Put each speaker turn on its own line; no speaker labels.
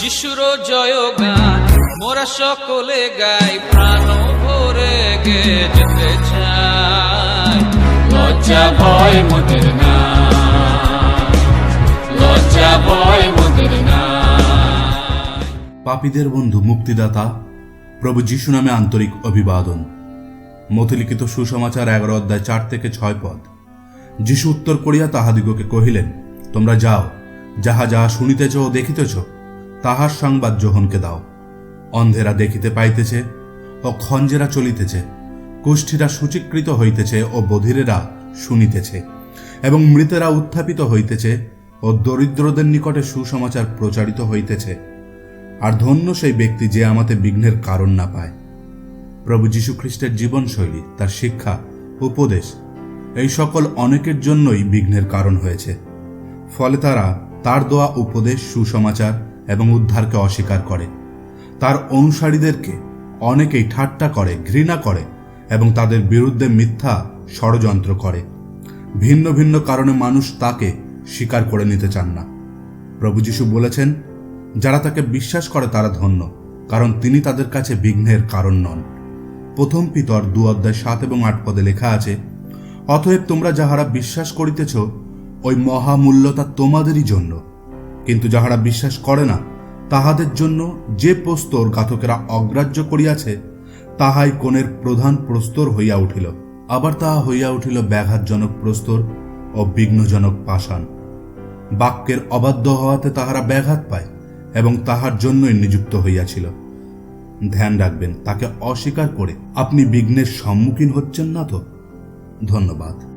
যিশুর জয় গান, মোরা সকলে গাই, প্রাণ ভরে গে যেতে চাই। লজ্জা, ভয় মোদের না লজ্জা, ভয় মোদের না
পাপীদের বন্ধু, মুক্তিদাতা, প্রভু যিশু নামে আন্তরিক অভিবাদন। মতিলিখিত সুসমাচার এগারো অধ্যায় চার থেকে ছয় পদ। যিশু উত্তর করিয়া তাহাদিগকে কহিলেন, তোমরা যাও, যাহা যাহা শুনিতেছ ও দেখিতেছ তাহার সংবাদ যোহনকে দাও। অন্ধেরা দেখিতে পাইতেছে ও খঞ্জেরা চলিতেছে। কুষ্ঠীরা সূচীকৃত হইতেছে ও বধিরেরা শুনিতেছে এবং মৃতেরা উত্থাপিত হইতেছে ও দরিদ্রদের নিকটে সুসমাচার প্রচারিত হইতেছে। আর ধন্য সেই ব্যক্তি যে আমাতে বিঘ্নের কারণ না পায়। প্রভু যীশু খ্রিস্টের জীবনশৈলী, তার শিক্ষা, উপদেশ, এই সকল অনেকের জন্যই বিঘ্নের কারণ হয়েছে। ফলে তারা তার দেওয়া উপদেশ, সুসমাচার এবং উদ্ধারকে অস্বীকার করে। তার অনুসারীদেরকে অনেকেই ঠাট্টা করে, ঘৃণা করে এবং তাদের বিরুদ্ধে মিথ্যা ষড়যন্ত্র করে। ভিন্ন ভিন্ন কারণে মানুষ তাকে স্বীকার করে নিতে চান না। প্রভু যীশু বলেছেন, যারা তাকে বিশ্বাস করে তারা ধন্য, কারণ তিনি তাদের কাছে বিঘ্নের কারণ নন। প্রথম পিতর দু অধ্যায় সাত এবং আট পদে লেখা আছে, অতএব তোমরা যাহারা বিশ্বাস করিতেছ, ওই মহামূল্যতা তোমাদেরই জন্য। কিন্তু যাহারা বিশ্বাস করে না, তাহাদের জন্য যে প্রস্তর ঘাতকেরা অগ্রাহ্য করিয়াছে, তাহাই কোণের প্রধান প্রস্তর হইয়া উঠিল। আবার তাহা হইয়া উঠিল ব্যাঘাতজনক প্রস্তর ও বিঘ্নজনক পাষাণ। বাক্যের অবাধ্য হওয়াতে তাহারা ব্যাঘাত পায় এবং তাহার জন্যই নিযুক্ত হইয়াছিল। ধ্যান রাখবেন, তাকে অস্বীকার করে আপনি বিঘ্নের সম্মুখীন হচ্ছেন না তো? ধন্যবাদ।